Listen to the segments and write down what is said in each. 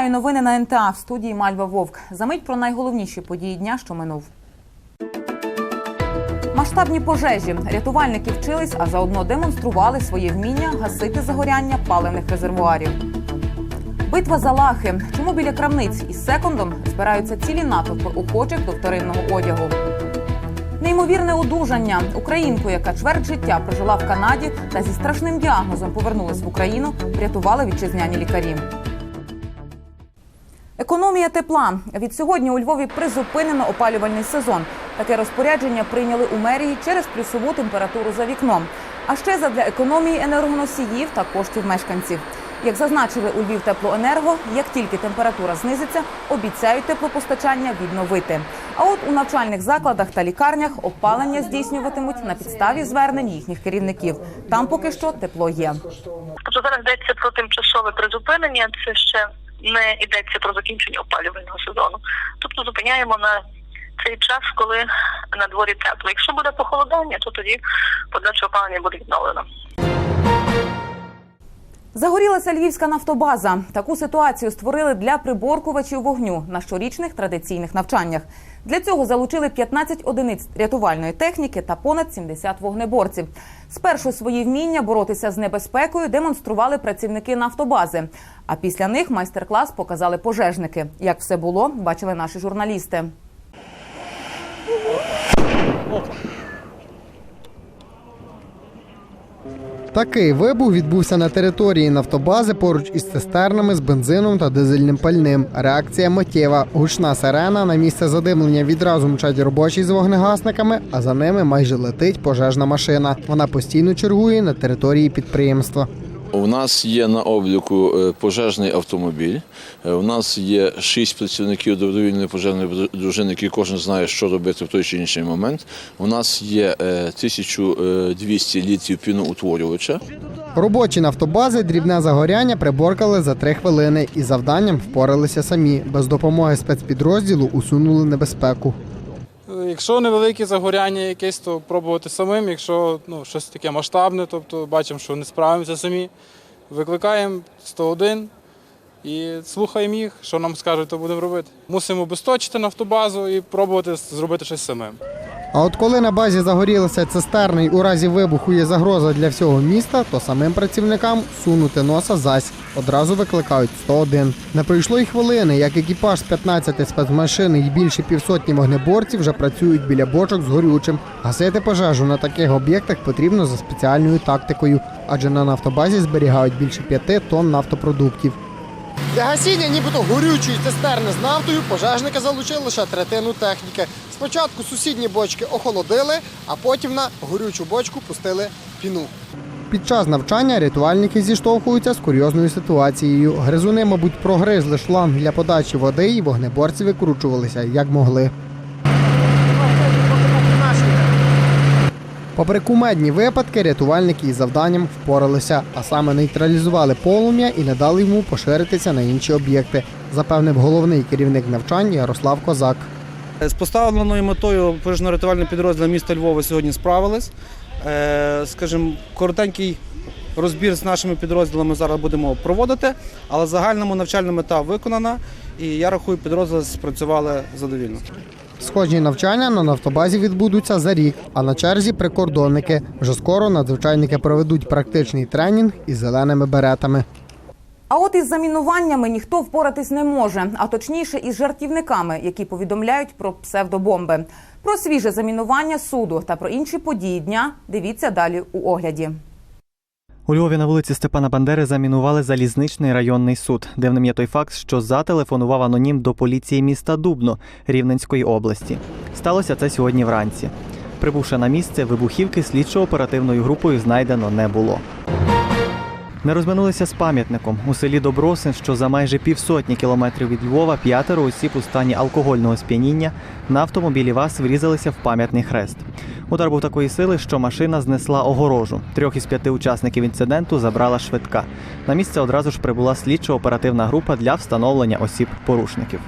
Вітаю новини на НТА в студії Мальва Вовк. Замить про найголовніші події дня, що минув. Масштабні пожежі. Рятувальники вчились, а заодно демонстрували своє вміння гасити загоряння паливних резервуарів. Битва за лахи. Чому біля крамниць із секондом збираються цілі натовпи охочих до вторинного одягу? Неймовірне одужання. Українку, яка чверть життя прожила в Канаді та зі страшним діагнозом повернулась в Україну, врятували вітчизняні лікарі. Економія тепла від сьогодні у Львові призупинено опалювальний сезон. Таке розпорядження прийняли у мерії через плюсову температуру за вікном. А ще задля економії енергоносіїв та коштів мешканців. Як зазначили у Львів теплоенерго, як тільки температура знизиться, обіцяють теплопостачання відновити. А от у навчальних закладах та лікарнях опалення здійснюватимуть на підставі звернень їхніх керівників. Там поки що тепло є. Тобто зараз йдеться про тимчасове призупинення, це ще не йдеться про закінчення опалювального сезону. Тобто зупиняємо на цей час, коли на дворі тепло. Якщо буде похолодання, то тоді подача опалення буде відновлена. Загорілася львівська нафтобаза. Таку ситуацію створили для приборкувачів вогню на щорічних традиційних навчаннях. Для цього залучили 15 одиниць рятувальної техніки та понад 70 вогнеборців. Спершу свої вміння боротися з небезпекою демонстрували працівники нафтобази. А після них майстер-клас показали пожежники. Як все було, бачили наші журналісти. Такий вибух відбувся на території нафтобази поруч із цистернами з бензином та дизельним пальним. Реакція миттєва. Гучна сирена на місце задимлення відразу мчать робочі з вогнегасниками, а за ними майже летить пожежна машина. Вона постійно чергує на території підприємства. У нас є на обліку е, пожежний автомобіль. Е, У нас є шість працівників добровільної пожежної дружини, які кожен знає, що робити в той чи інший момент. У нас є е, 1200 літрів піноутворювача. Робочі нафтобази дрібне загоряння приборкали за три хвилини і завданням впоралися самі. Без допомоги спецпідрозділу усунули небезпеку. Якщо невелике загоряння якесь, то пробувати самим. Якщо ну, щось таке масштабне, тобто бачимо, що не справимося самі, викликаємо 101 і слухаємо їх, що нам скажуть, то будемо робити. Мусимо безточити нафтобазу і пробувати зробити щось самим. А от коли на базі загорілися цистерни і у разі вибуху є загроза для всього міста, то самим працівникам сунути носа зась. Одразу викликають 101. Не пройшло й хвилини, як екіпаж з 15 спецмашин і більше півсотні вогнеборців вже працюють біля бочок з горючим. Гасити пожежу на таких об'єктах потрібно за спеціальною тактикою, адже на нафтобазі зберігають більше 5 тонн нафтопродуктів. Для гасіння нібито горючої цистерни з нафтою пожежники залучили лише третину техніки. Спочатку сусідні бочки охолодили, а потім на горючу бочку пустили піну. Під час навчання рятувальники зіштовхуються з курйозною ситуацією. Гризуни, мабуть, прогризли шланг для подачі води, і вогнеборці викручувалися як могли. Попри кумедні випадки, рятувальники із завданням впоралися, а саме нейтралізували полум'я і не дали йому поширитися на інші об'єкти, запевнив головний керівник навчань Ярослав Козак. З поставленою метою пожежно-рятувальний підрозділ міста Львова сьогодні справились. Е, Скажімо, коротенький розбір з нашими підрозділами зараз будемо проводити, але загальному навчальна мета виконана, і я рахую, підрозділи спрацювали задовільно. Схожі навчання на нафтобазі відбудуться за рік, а на черзі прикордонники. Вже скоро надзвичайники проведуть практичний тренінг із зеленими беретами. А от із замінуваннями ніхто впоратись не може, а точніше із жартівниками, які повідомляють про псевдобомби. Про свіже замінування суду та про інші події дня дивіться далі у огляді. У Львові на вулиці Степана Бандери замінували залізничний районний суд. Дивним є той факт, що зателефонував анонім до поліції міста Дубно Рівненської області. Сталося це сьогодні вранці. Прибувши на місце, вибухівки слідчо-оперативною групою знайдено не було. Не розминулися з пам'ятником у селі Добросин, що за майже півсотні кілометрів від Львова п'ятеро осіб у стані алкогольного сп'яніння на автомобілі ВАЗ врізалися в пам'ятний хрест. Удар був такої сили, що машина знесла огорожу. Трьох із п'яти учасників інциденту забрала швидка. На місце одразу ж прибула слідчо-оперативна група для встановлення осіб порушників.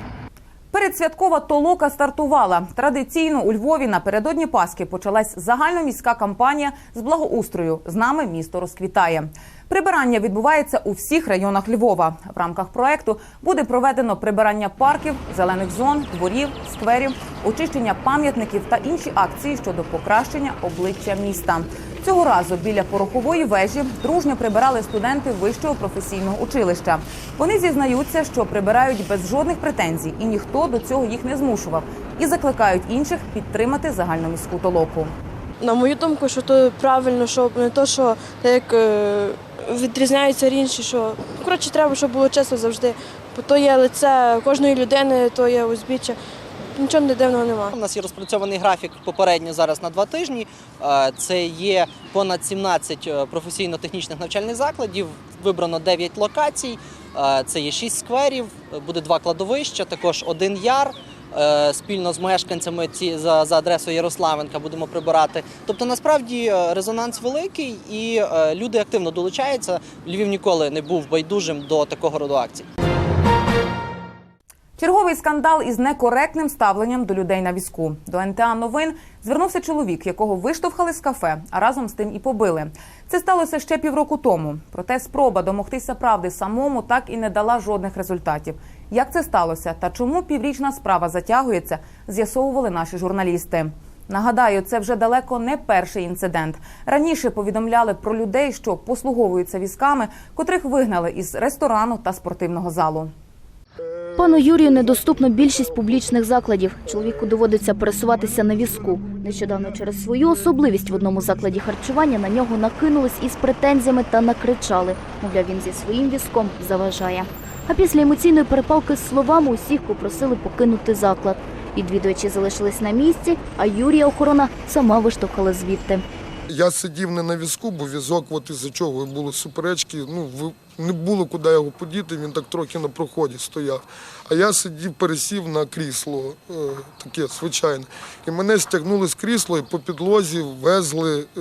Передсвяткова толока стартувала. Традиційно у Львові напередодні Пасхи почалась загальноміська кампанія з благоустрою. З нами місто розквітає. Прибирання відбувається у всіх районах Львова. В рамках проекту буде проведено прибирання парків, зелених зон, дворів, скверів, очищення пам'ятників та інші акції щодо покращення обличчя міста. Цього разу біля порохової вежі дружньо прибирали студенти вищого професійного училища. Вони зізнаються, що прибирають без жодних претензій, і ніхто до цього їх не змушував, і закликають інших підтримати загальноміську толоку. На мою думку, що то правильно, що не то, що як е, відрізняються інші, що коротше треба, щоб було чесно завжди. Бо то є лице кожної людини, то є узбіччя. Нічого не дивного немає. У нас є розпрацьований графік попередньо зараз на два тижні. Е, Це є понад 17 е, професійно-технічних навчальних закладів. Вибрано 9 локацій. Е, Це є 6 скверів, буде два кладовища, також один яр. Спільно з мешканцями ці за, за адресою Ярославенка будемо прибирати. Тобто, насправді резонанс великий і люди активно долучаються. Львів ніколи не був байдужим до такого роду акцій. Черговий скандал із некоректним ставленням до людей на візку. До НТА новин звернувся чоловік, якого виштовхали з кафе, а разом з тим і побили. Це сталося ще півроку тому. Проте спроба домогтися правди самому так і не дала жодних результатів. Як це сталося та чому піврічна справа затягується, з'ясовували наші журналісти. Нагадаю, це вже далеко не перший інцидент. Раніше повідомляли про людей, що послуговуються візками, котрих вигнали із ресторану та спортивного залу. Пану Юрію недоступно більшість публічних закладів. Чоловіку доводиться пересуватися на візку. Нещодавно через свою особливість в одному закладі харчування на нього накинулись із претензіями та накричали. Мовляв, він зі своїм візком заважає. А після емоційної перепалки з словами усіх попросили покинути заклад. Відвідувачі залишились на місці, а Юрія охорона сама виштовхала звідти. Я сидів не на візку, бо візок, от із-за чого були суперечки. Ну не було куди його подіти. Він так трохи на проході стояв. А я сидів, пересів на крісло, е, таке звичайне. І мене стягнули з крісла і по підлозі везли е,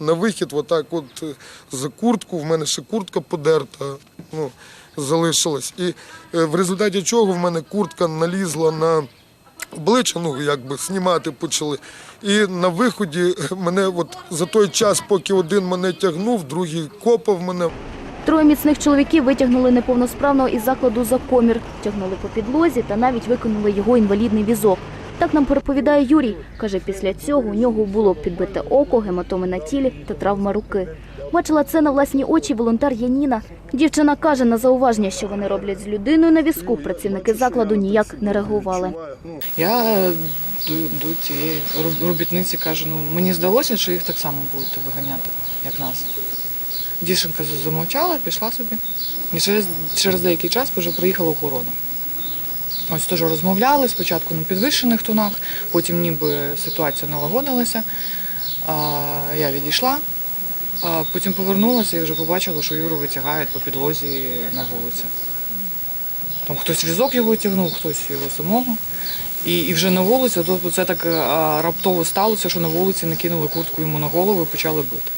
на вихід, отак, от е, за куртку. В мене ще куртка подерта. Ну, залишилась. І в результаті чого в мене куртка налізла на обличчя, ну якби знімати почали. І на виході мене от за той час, поки один мене тягнув, другий копав мене. Троє міцних чоловіків витягнули неповносправного із закладу за комір, тягнули по підлозі та навіть викинули його інвалідний візок. Так нам переповідає Юрій. Каже, після цього у нього було підбите око, гематоми на тілі та травма руки. Бачила це на власні очі волонтер Яніна. Дівчина каже на зауваження, що вони роблять з людиною на візку. Працівники закладу ніяк не реагували. Я е, до, цієї робітниці кажу, ну мені здалося, що їх так само будуть виганяти, як нас. Дівчинка замовчала, пішла собі. І через, через деякий час вже приїхала охорона. Ось теж розмовляли спочатку на підвищених тонах, потім ніби ситуація налагодилася. Я відійшла, а потім повернулася і вже побачила, що Юру витягають по підлозі на вулиці. Там хтось візок його тягнув, хтось його самого. І, і вже на вулиці, тобто це так а, раптово сталося, що на вулиці накинули куртку йому на голову і почали бити.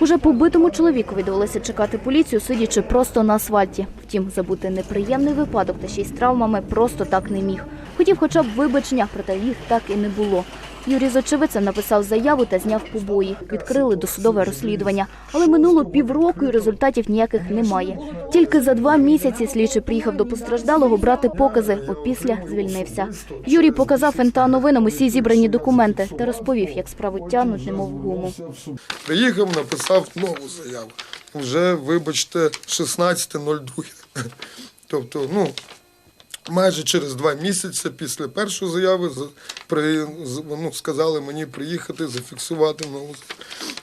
Уже побитому чоловікові довелося чекати поліцію, сидячи просто на асфальті. Втім, забути неприємний випадок та ще й з травмами просто так не міг. Хотів хоча б вибачення, проте їх так і не було. Юрій з написав заяву та зняв побої. Відкрили досудове розслідування. Але минуло півроку і результатів ніяких немає. Тільки за два місяці слідчий приїхав до постраждалого брати покази, опісля звільнився. Юрій показав НТА новинам усі зібрані документи та розповів, як справу тягнуть, немов гуму. Приїхав, написав нову заяву. Вже, вибачте, 16.02. Тобто, ну, майже через два місяці після першої заяви при, ну, сказали мені приїхати, зафіксувати нову.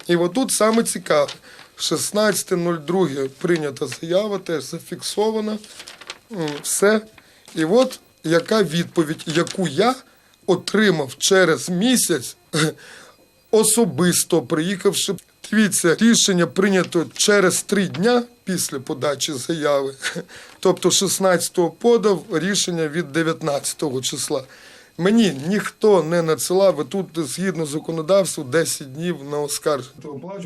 І отут саме цікаве. 16.02 прийнята заява, теж зафіксована. Все. І от яка відповідь, яку я отримав через місяць, особисто приїхавши. Дивіться, рішення прийнято через три дня після подачі заяви. Тобто 16-го подав рішення від 19-го числа. Мені ніхто не надсилав, і тут згідно законодавству 10 днів на оскарження.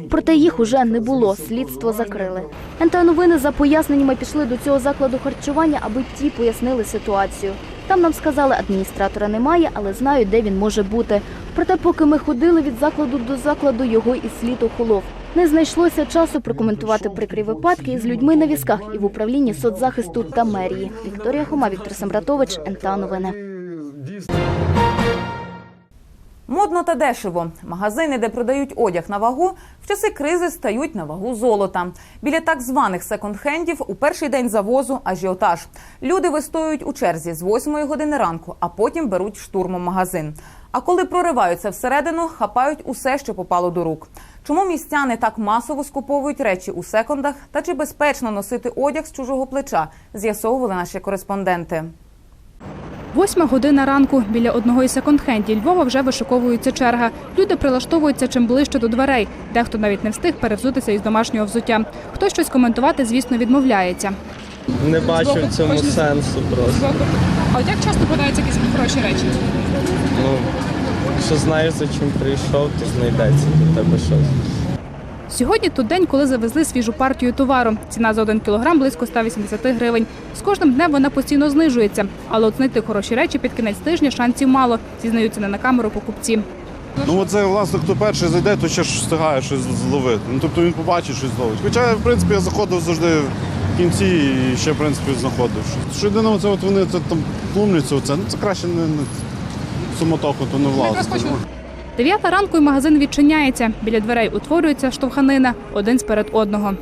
Проте їх уже не було. Слідство закрили. НТА новини за поясненнями пішли до цього закладу харчування, аби ті пояснили ситуацію. Там нам сказали, адміністратора немає, але знають, де він може бути. Проте, поки ми ходили від закладу до закладу, його і слід охолов. Не знайшлося часу прокоментувати прикрі випадки із людьми на візках і в управлінні соцзахисту та мерії. Вікторія Хома, Віктор Самратович, НТА Новини. Модно та дешево. Магазини, де продають одяг на вагу, в часи кризи стають на вагу золота. Біля так званих секонд-хендів у перший день завозу ажіотаж. Люди вистоюють у черзі з 8 години ранку, а потім беруть штурмом магазин. А коли прориваються всередину, хапають усе, що попало до рук. Чому містяни так масово скуповують речі у секондах та чи безпечно носити одяг з чужого плеча? З'ясовували наші кореспонденти. Восьма година ранку біля одного із секонд-хендів Львова вже вишиковується черга. Люди прилаштовуються чим ближче до дверей. Дехто навіть не встиг перевзутися із домашнього взуття. Хтось щось коментувати, звісно, відмовляється. Не бачу в цьому сенсу просто. А от як часто подаються якісь хороші речі? Ну, що знаєш, за чим прийшов, то знайдеться для тебе щось. Сьогодні тут день, коли завезли свіжу партію товару. Ціна за один кілограм близько 180 гривень. З кожним днем вона постійно знижується. Але от знайти хороші речі під кінець тижня шансів мало, зізнаються не на камеру покупці. Ну оце, власне, хто перший зайде, то ще ж встигає щось зловити. Ну тобто він побачить щось зловить. Хоча, в принципі, я заходив завжди в кінці і ще, в принципі, знаходив щось. Що єдине, це от вони це там тлумляться, оце, ну це краще не, не суматоху, то не влазити. Дев'ята ранку і магазин відчиняється. Біля дверей утворюється штовханина один сперед одного.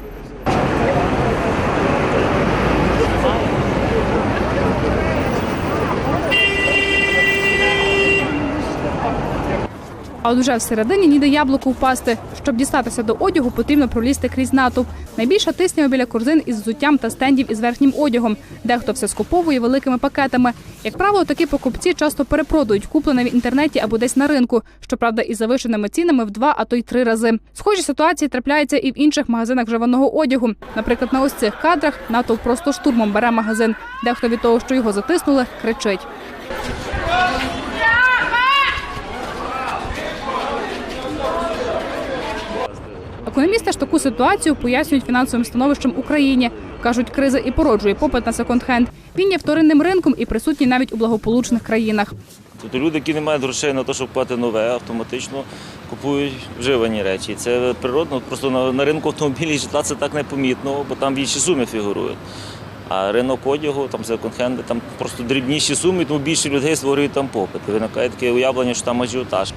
А от вже всередині ніде яблуку впасти. Щоб дістатися до одягу, потрібно пролізти крізь натовп. Найбільша тиснява біля корзин із взуттям та стендів із верхнім одягом. Дехто все скуповує великими пакетами. Як правило, такі покупці часто перепродають куплене в інтернеті або десь на ринку. Щоправда, із завишеними цінами в два, а то й три рази. Схожі ситуації трапляються і в інших магазинах вживаного одягу. Наприклад, на ось цих кадрах натовп просто штурмом бере магазин. Дехто від того, що його затиснули, кричить. Економісти ж таку ситуацію пояснюють фінансовим становищем Україні. Кажуть, криза і породжує попит на секонд-хенд. Він є вторинним ринком і присутній навіть у благополучних країнах. Тобто люди, які не мають грошей на те, щоб купувати нове, автоматично купують вживані речі. Це природно, просто на, на ринку автомобілів і житла це так непомітно, бо там більші суми фігурують. А ринок одягу, там секонд-хенди, там просто дрібніші суми, тому більше людей створюють там попит. Виникає таке уявлення, що там ажіотаж.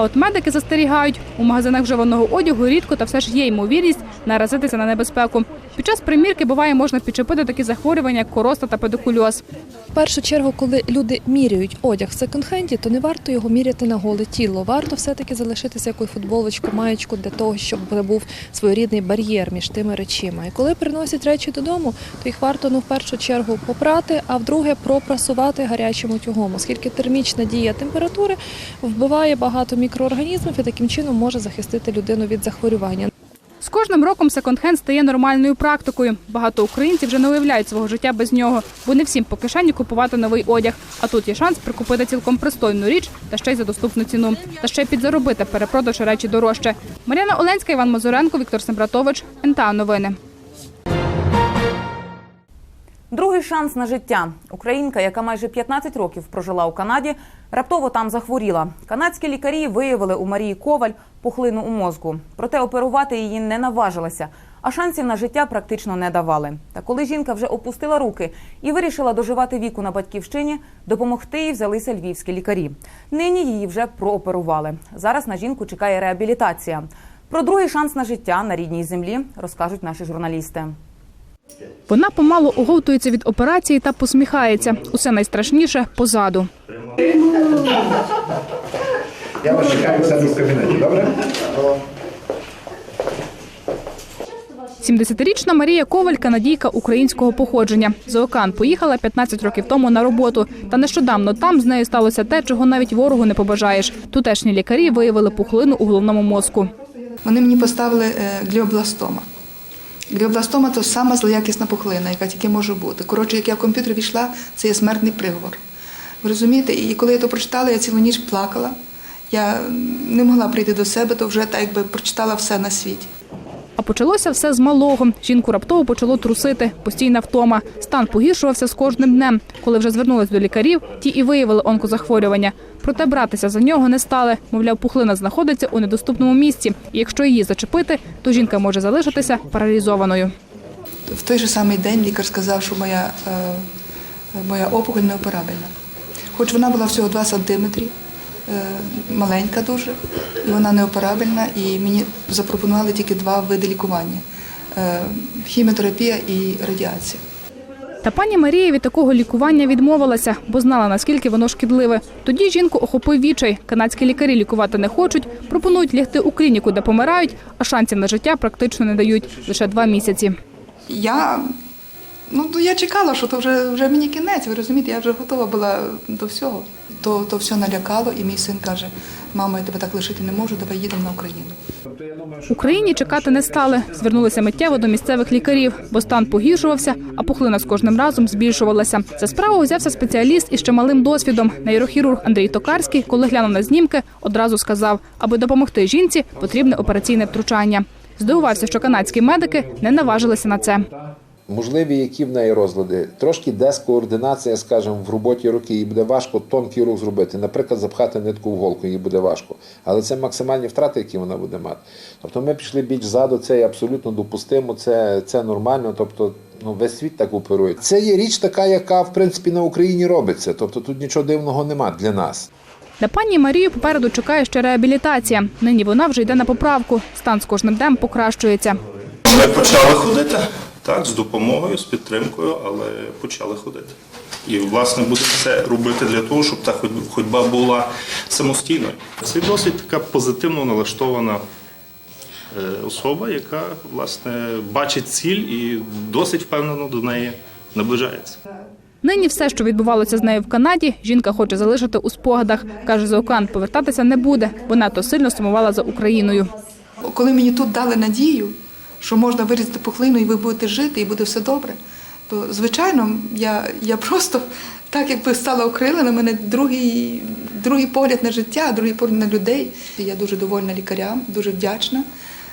А от медики застерігають, у магазинах вживаного одягу рідко та все ж є ймовірність наразитися на небезпеку. Під час примірки буває можна підчепити такі захворювання, як короста та педикульоз. В першу чергу, коли люди міряють одяг в секонд-хенді, то не варто його міряти на голе тіло. Варто все-таки залишитися якою футболочку, маєчку для того, щоб був своєрідний бар'єр між тими речима. І коли приносять речі додому, то їх варто ну в першу чергу попрати, а вдруге пропрасувати гарячим утюгом, оскільки термічна дія температури вбиває багато мікроорганізмів і таким чином може захистити людину від захворювання. Кожним роком секонд-хенд стає нормальною практикою. Багато українців вже не уявляють свого життя без нього, бо не всім по кишені купувати новий одяг. А тут є шанс прикупити цілком пристойну річ та ще й за доступну ціну. Та ще й підзаробити, перепродаж речі дорожче. Мар'яна Оленська, Іван Мазуренко, Віктор Сембратович, НТА Новини. Другий шанс на життя. Українка, яка майже 15 років прожила у Канаді, раптово там захворіла. Канадські лікарі виявили у Марії Коваль пухлину у мозку. Проте оперувати її не наважилася, а шансів на життя практично не давали. Та коли жінка вже опустила руки і вирішила доживати віку на батьківщині, допомогти їй взялися львівські лікарі. Нині її вже прооперували. Зараз на жінку чекає реабілітація. Про другий шанс на життя на рідній землі розкажуть наші журналісти. Вона помалу оговтується від операції та посміхається. Усе найстрашніше позаду. Я вас чекаю в себе в кабінеті, добре? 70-річна Марія Коваль – канадійка українського походження. З океан поїхала 15 років тому на роботу. Та нещодавно там з нею сталося те, чого навіть ворогу не побажаєш. Тутешні лікарі виявили пухлину у головному мозку. Вони мені поставили е, гліобластома. Гліобластома то сама злоякісна пухлина, яка тільки може бути. Коротше, як я в комп'ютер війшла, це є смертний приговор. Ви розумієте? І коли я то прочитала, я цілу ніч плакала. Я не могла прийти до себе, то вже так якби прочитала все на світі. А почалося все з малого. Жінку раптово почало трусити, постійна втома. Стан погіршувався з кожним днем. Коли вже звернулись до лікарів, ті і виявили онкозахворювання. Проте братися за нього не стали. Мовляв, пухлина знаходиться у недоступному місці. І якщо її зачепити, то жінка може залишитися паралізованою. В той же самий день лікар сказав, що моя, е, моя опухоль неоперабельна. Хоч вона була всього 2 сантиметри, е, маленька дуже, і вона неоперабельна, і мені запропонували тільки два види лікування е, хіміотерапія і радіація. Та пані Марія від такого лікування відмовилася, бо знала, наскільки воно шкідливе. Тоді жінку охопив відчай. Канадські лікарі лікувати не хочуть, пропонують лягти у клініку, де помирають, а шансів на життя практично не дають лише два місяці. Я, ну, я чекала, що то вже, вже мені кінець, ви розумієте, я вже готова була до всього. То, то все налякало, і мій син каже: мама, я тебе так лишити не можу, давай їдемо на Україну. Україні чекати не стали. Звернулися миттєво до місцевих лікарів, бо стан погіршувався, а пухлина з кожним разом збільшувалася. За справу взявся спеціаліст із чималим досвідом. Нейрохірург Андрій Токарський, коли глянув на знімки, одразу сказав, аби допомогти жінці, потрібне операційне втручання. Здивувався, що канадські медики не наважилися на це. Можливі, які в неї розлади. Трошки дескоординація, скажімо, в роботі руки, їй буде важко тонкий рух зробити. Наприклад, запхати нитку в голку, їй буде важко. Але це максимальні втрати, які вона буде мати. Тобто ми пішли більш ззаду, це є абсолютно допустимо, це, це нормально. Тобто, ну, весь світ так оперує. Це є річ така, яка в принципі на Україні робиться. Тобто тут нічого дивного нема для нас. На пані Марію попереду чекає ще реабілітація. Нині вона вже йде на поправку. Стан з кожним днем покращується. Ми почали ходити. Так, з допомогою, з підтримкою, але почали ходити. І, власне, будемо все робити для того, щоб та ходь- ходьба була самостійною. Це досить така позитивно налаштована е, особа, яка, власне, бачить ціль і досить впевнено до неї наближається. Нині все, що відбувалося з нею в Канаді, жінка хоче залишити у спогадах. Каже, за океан повертатися не буде, бо надто сильно сумувала за Україною. Коли мені тут дали надію, що можна вирізати пухлину і ви будете жити, і буде все добре, то звичайно я, я просто так якби стала окрилена, мене другий, другий погляд на життя, другий погляд на людей. І Я дуже довольна лікарям, дуже вдячна.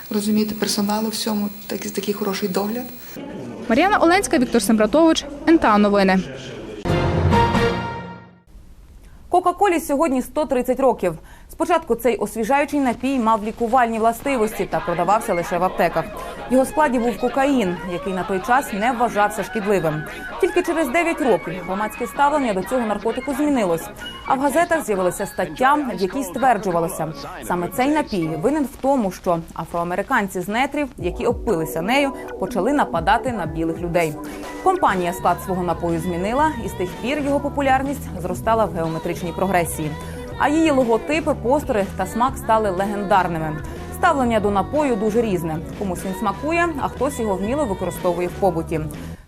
Розумієте, персоналу всьому, так, такий хороший догляд. Мар'яна Оленська, Віктор Сембратович, НТА Новини. Кока-колі сьогодні 130 років. Спочатку цей освіжаючий напій мав лікувальні властивості та продавався лише в аптеках. Його складі був кокаїн, який на той час не вважався шкідливим. Тільки через 9 років громадське ставлення до цього наркотику змінилось. А в газетах з'явилася стаття, в якій стверджувалося, саме цей напій винен в тому, що афроамериканці з нетрів, які обпилися нею, почали нападати на білих людей. Компанія склад свого напою змінила, і з тих пір його популярність зростала в геометричній прогресії. А її логотипи, постери та смак стали легендарними. Ставлення до напою дуже різне. Комусь він смакує, а хтось його вміло використовує в побуті.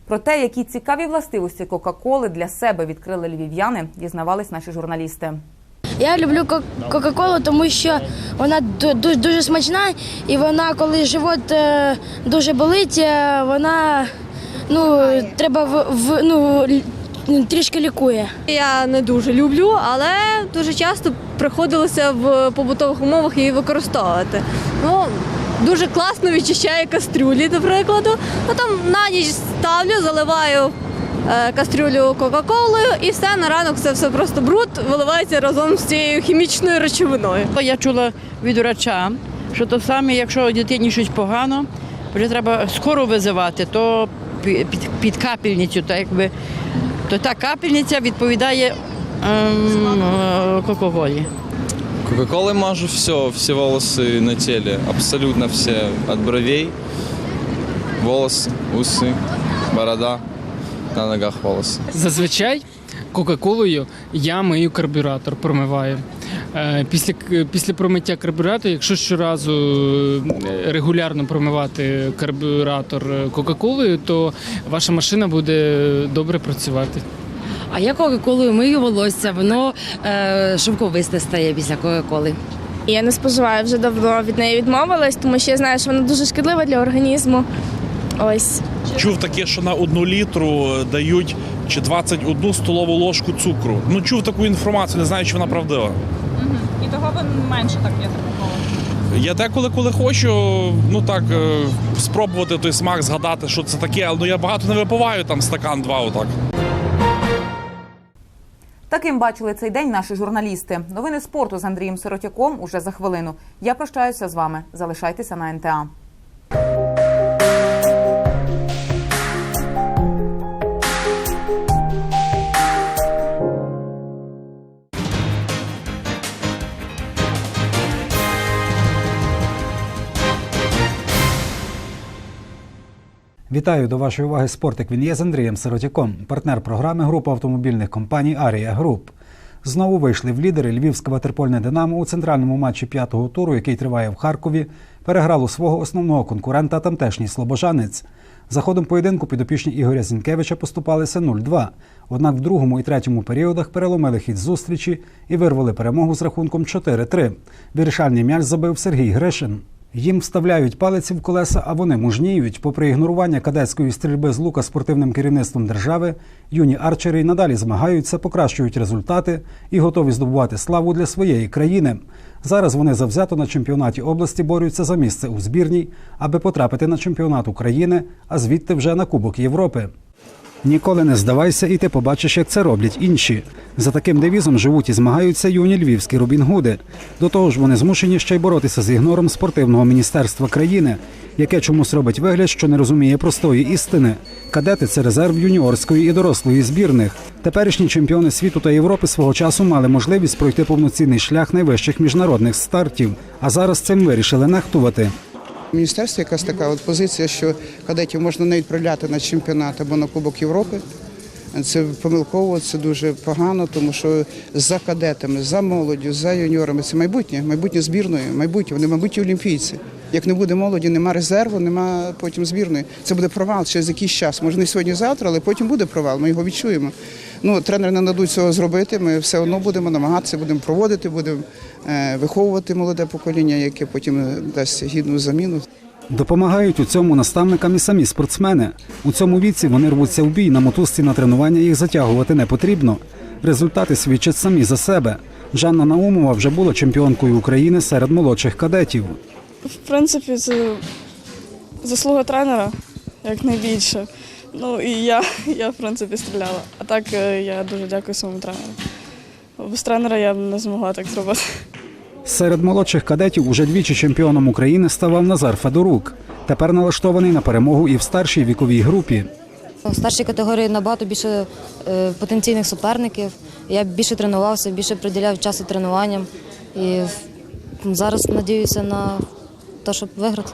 Про те, які цікаві властивості Кока-Коли для себе відкрили львів'яни, дізнавались наші журналісти. Я люблю Кока-Колу, тому що вона ду- ду- дуже смачна, і вона, коли живот е, дуже болить, е, вона ну, треба в, в- ну, трішки лікує. Я не дуже люблю, але дуже часто приходилося в побутових умовах її використовувати. Ну, дуже класно відчищає кастрюлі, до прикладу. Ну там на ніч ставлю, заливаю е, кастрюлю Кока-Колою і все на ранок це все просто бруд виливається разом з цією хімічною речовиною. Я чула від врача, що то саме, якщо дитині щось погано, вже треба скоро визивати, то під, під капельницю, так якби, то та капельниця відповідає ем, е, Кока-Колі. Кока-колы мажу все, все волосы на теле, абсолютно все, от бровей, волосы, усы, борода, на ногах волосы. Зазвичай Кока-Колою я мию карбюратор, промиваю. Е, Після, після промиття карбюратора, якщо щоразу е, регулярно промивати карбюратор е, Кока-Колою, то ваша машина буде добре працювати. А я кока-колою мию волосся, воно е, шовковисте стає після кока-коли. Я не споживаю вже давно від неї відмовилась, тому що я знаю, що вона дуже шкідлива для організму. Ось. Чув таке, що на одну літру дають чи 21 столову ложку цукру. Ну чув таку інформацію, не знаю, чи вона правдива. І того ви менше так п'єте Я деколи, коли хочу, ну так, е, спробувати той смак, згадати, що це таке, але ну, я багато не випиваю, там стакан два отак. Таким бачили цей день наші журналісти. Новини спорту з Андрієм Сиротяком уже за хвилину. Я прощаюся з вами. Залишайтеся на НТА. Вітаю до вашої уваги спортик. Він є з Андрієм Сиротяком, партнер програми групи автомобільних компаній Арія Груп. Знову вийшли в лідери Львівське ватерпольне Динамо у центральному матчі п'ятого туру, який триває в Харкові, переграло свого основного конкурента тамтешній Слобожанець. За ходом поєдинку підопічні Ігоря Зінкевича поступалися 0-2. Однак в другому і третьому періодах переломили хід зустрічі і вирвали перемогу з рахунком 4-3. Вирішальний м'яч забив Сергій Гришин. Їм вставляють палиці в колеса, а вони мужніють. Попри ігнорування кадетської стрільби з лука спортивним керівництвом держави, юні арчери й надалі змагаються, покращують результати і готові здобувати славу для своєї країни. Зараз вони завзято на чемпіонаті області борються за місце у збірній, аби потрапити на чемпіонат України, а звідти вже на Кубок Європи. Ніколи не здавайся, і ти побачиш, як це роблять інші. За таким девізом живуть і змагаються юні львівські Робінгуди. До того ж, вони змушені ще й боротися з ігнором спортивного міністерства країни, яке чомусь робить вигляд, що не розуміє простої істини. Кадети це резерв юніорської і дорослої збірних. Теперішні чемпіони світу та Європи свого часу мали можливість пройти повноцінний шлях найвищих міжнародних стартів, а зараз цим вирішили нехтувати. Міністерстві якась така от позиція, що кадетів можна не відправляти на чемпіонат або на Кубок Європи. Це помилково, це дуже погано, тому що за кадетами, за молоддю, за юніорами це майбутнє, майбутнє збірної, майбутнє, вони майбутні олімпійці. Як не буде молоді, нема резерву, нема потім збірної. Це буде провал через якийсь час. Може не сьогодні, завтра, але потім буде провал. Ми його відчуємо. Ну, тренери не дадуть цього зробити. Ми все одно будемо намагатися, будемо проводити, будемо е, виховувати молоде покоління, яке потім е, дасть гідну заміну. Допомагають у цьому наставникам і самі спортсмени. У цьому віці вони рвуться в бій на мотузці на тренування їх затягувати не потрібно. Результати свідчать самі за себе. Жанна Наумова вже була чемпіонкою України серед молодших кадетів. В принципі, це заслуга тренера як найбільше. Ну і я, я в принципі стріляла. А так е, я дуже дякую своєму тренеру. Без тренера я б не змогла так зробити. Серед молодших кадетів уже двічі чемпіоном України ставав Назар Федорук. Тепер налаштований на перемогу і в старшій віковій групі. У старшій категорії набагато більше е, потенційних суперників. Я більше тренувався, більше приділяв часу тренуванням. І зараз надіюся на те, щоб виграти.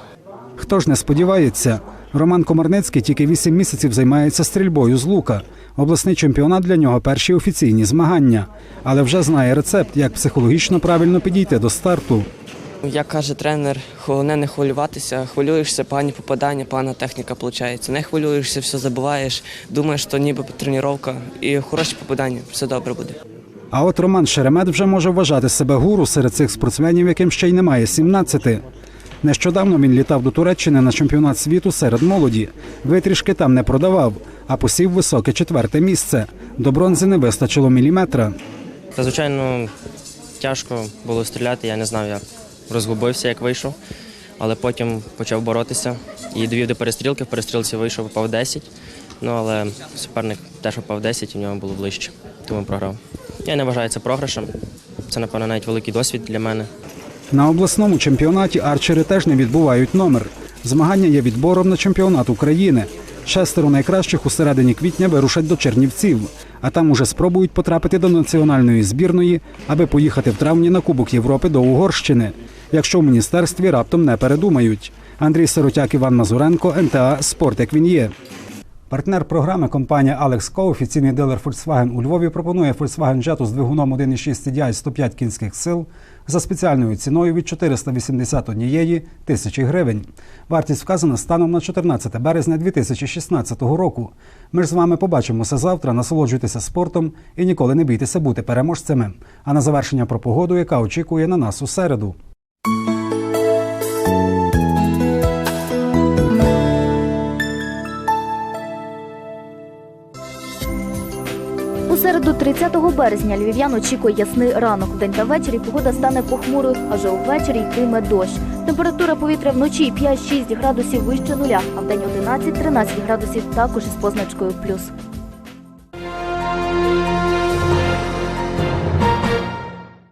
Хто ж не сподівається, Роман Комарницький тільки 8 місяців займається стрільбою з лука. Обласний чемпіонат для нього перші офіційні змагання, але вже знає рецепт, як психологічно правильно підійти до старту. Як каже тренер, головне не хвилюватися, хвилюєшся, погані попадання, погана техніка виходить. Не хвилюєшся, все забуваєш, думаєш, що ніби тренування і хороші попадання, все добре буде. А от Роман Шеремет вже може вважати себе гуру серед цих спортсменів, яким ще й немає 17. Нещодавно він літав до Туреччини на чемпіонат світу серед молоді. Витрішки там не продавав, а посів високе четверте місце. До бронзи не вистачило міліметра. Та, звичайно, тяжко було стріляти, я не знав як. Розгубився, як вийшов, але потім почав боротися і довів до перестрілки. В перестрілці вийшов, попав 10. Ну але суперник теж попав 10, і в нього було ближче, тому програв. Я не вважаю це програшем. Це, напевно, навіть великий досвід для мене. На обласному чемпіонаті арчери теж не відбувають номер. Змагання є відбором на чемпіонат України. Шестеро найкращих у середині квітня вирушать до Чернівців, а там уже спробують потрапити до національної збірної, аби поїхати в травні на Кубок Європи до Угорщини, якщо в міністерстві раптом не передумають. Андрій Сиротяк, Іван Мазуренко, НТА Спорт як він є. Партнер програми компанія Alex Co, офіційний дилер Volkswagen у Львові, пропонує Volkswagen Jetta з двигуном 1,6 TDI 105 кінських сил за спеціальною ціною від 481 тисячі гривень. Вартість вказана станом на 14 березня 2016 року. Ми ж з вами побачимося завтра. Насолоджуйтеся спортом і ніколи не бійтеся бути переможцями. А на завершення про погоду, яка очікує на нас у середу. Середу, 30 березня, львів'ян очікує ясний ранок. Вдень та ввечері погода стане похмурою, аже увечері йтиме дощ. Температура повітря вночі 5-6 градусів вище нуля, а вдень 11-13 градусів також із позначкою плюс.